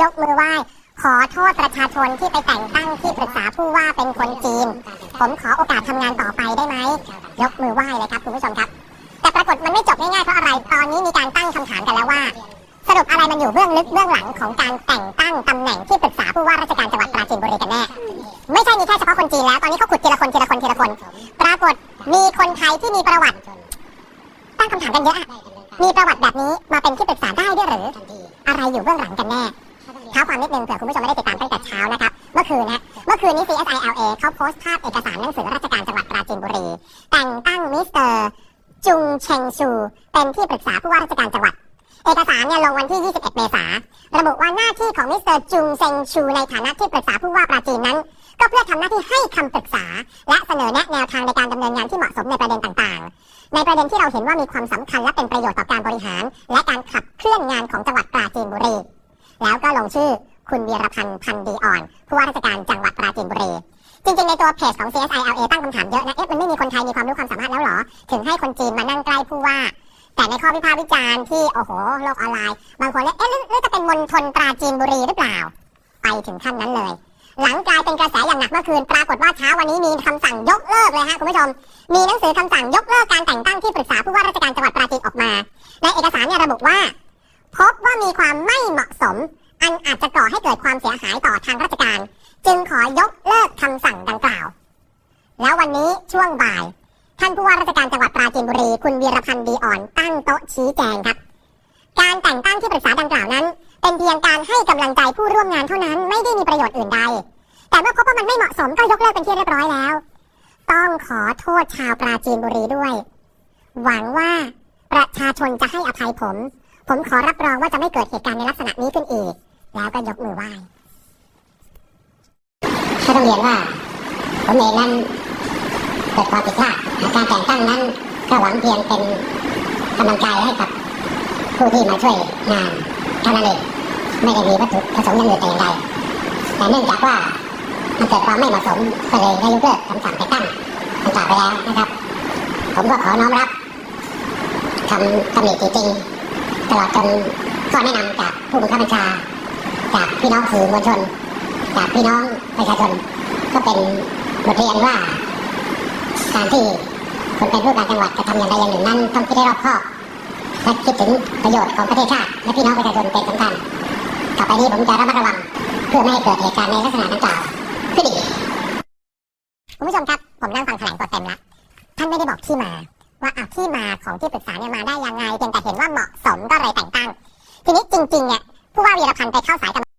ยกมือไหว้ ขอโทษประชาชนที่ไปแต่งตั้งที่ปรึกษาผู้ว่าเป็นคนจีน ผมขอโอกาสทำงานต่อไปได้ไหม ยกมือไหว้เลยครับคุณผู้ชมครับ แต่ปรากฏมันไม่จบง่ายๆเพราะอะไร ตอนนี้มีการตั้งคำถามกันแล้วว่า สรุปอะไรมันอยู่เบื้องลึกเบื้องหลังของการแต่งตั้งตำแหน่งที่ปรึกษาผู้ว่าราชการจังหวัดปราจีนบุรีกันแน่ ไม่ใช่มีแค่เฉพาะคนจีนแล้ว ตอนนี้เขาขุดทีละคนทีละคนทีละคน ปรากฏมีคนไทยที่มีประวัติ ตั้งคำถามกันเยอะ มีประวัติแบบนี้มาเป็นที่ปรึกษาได้ด้วยหรือ อะไรอยู่เบื้องหลังกันแน่ ท้าความนิดนึงเผื่อคุณผู้ชมไม่ได้ติดตามตั้งแต่เช้านะครับ เมื่อคืนนะเมื่อคืนนี้ CSILA เขาโพสต์ภาพเอกสารหนังสือราชการจังหวัดปราจีนบุรี แต่งตั้งมิสเตอร์จุงเชงชูเป็นที่ปรึกษาผู้ว่าราชการจังหวัด เอกสารเนี่ยลงวันที่ 21 เมษายนระบุว่าหน้าที่ของมิสเตอร์จุงเซงชูในฐานะที่ปรึกษาผู้ว่าปราจีนนั้น ก็เพื่อทำหน้าที่ให้คำปรึกษา และเสนอแนะแนวทางในการดำเนินงานที่เหมาะสมในประเด็นต่างๆ ในประเด็นที่เราเห็นว่ามีความสำคัญและเป็นประโยชน์ต่อการบริหาร และการขับเคลื่อนงานของจังหวัดปราจีนบุรี แล้วก็ลงชื่อคุณเวียรพันธ์พันดีอ่อนผู้ว่าราชการจังหวัดปราจีนบุรีจริงๆ ในตัวเพจของ CSILA ตั้งคำถามเยอะนะ เอ๊ะ มันไม่มีคนไทยมีความรู้ความสามารถแล้วหรอ ถึงให้คนจีนมานั่งใกล้ผู้ว่า แต่ในข้อวิพากษ์วิจารณ์ที่ โอ้โห โลกออนไลน์ บางคนเนี่ยเอ๊ะหรือจะเป็นมณฑลปราจีนบุรีหรือเปล่า ไปถึงขั้นนั้นเลย หลังกลายเป็นกระแสอย่างหนักเมื่อคืน ปรากฏว่าเช้าวันนี้มีคำสั่งยกเลิกเลยฮะคุณผู้ชม มีหนังสือคำสั่งยกเลิกการแต่งตั้งที่ปรึกษาผู้ว่าราชการจังหวัดปราจีนออกมา ในเอกสารเนี่ยระบุว่า พบว่ามีความไม่เหมาะสม อันอาจจะก่อให้เกิดความเสียหายต่อทางราชการ จึงขอยกเลิกคำสั่งดังกล่าว แล้ววันนี้ช่วงบ่าย ท่านผู้ว่าราชการจังหวัดปราจีนบุรี คุณวีรพันธ์ดีอ่อนตั้งโต๊ะชี้แจงครับ การแต่งตั้งที่ปรึกษาดังกล่าวนั้น เป็นเพียงการให้กำลังใจผู้ร่วมงานเท่านั้นไม่ได้มีประโยชน์อื่นใด แต่เมื่อพบว่ามันไม่เหมาะสมก็ยกเลิกเป็นที่เรียบร้อยแล้ว ต้องขอโทษชาวปราจีนบุรีด้วย หวังว่าประชาชนจะให้อภัยผม ผมขอรับรองว่าจะไม่เกิดเหตุการณ์ในลักษณะนี้ขึ้นอีก แล้วก็ยกมือไหว้ ก็ต้องเรียนว่าผมเองนั้นเกิดความผิดพลาดการแต่งตั้งนั้นก็หวังเพียงเป็นกำลังใจให้กับผู้ที่มาช่วยงานเท่านั้นเองไม่ได้มีวัตถุประสงค์อย่างอื่นแต่อย่างใดแต่เนื่องจากว่ามันเกิดความไม่เหมาะสมก็เลยได้ยกเลิกคำสั่งแต่งตั้งดังกล่าวไปแล้วนะครับ ผมก็ขอน้อมรับคำตำหนิจริงๆตลอดจนข้อแนะนำจากผู้บังคับบัญชา จากพี่น้องสื่อมวลชน จากพี่น้องประชาชน ก็เป็นบทเรียนว่า การที่คนเป็นผู้การจังหวัดจะทำอย่างใดอย่างหนึ่งนั้นต้องคิดให้รอบคอบและคิดถึงประโยชน์ของประเทศชาติและพี่น้องประชาชนเป็นสำคัญต่อไปนี้ผมจะระมัดระวัง เพื่อไม่ให้เกิดเหตุการณ์ในลักษณะดังกล่าวขึ้นอีกคุณผู้ชมครับ ผมนั่งฟังแถลงตัวเต็มแล้วท่านไม่ได้บอกที่มา ว่าอะที่มาของที่ปรึกษาเนี่ยมาได้ยังไงเพียงแต่เห็นว่าเหมาะสมก็เลยแต่งตั้ง ทีนี้จริงๆเนี่ยผู้ว่าวีรพันธ์ไปเข้าสายกรรม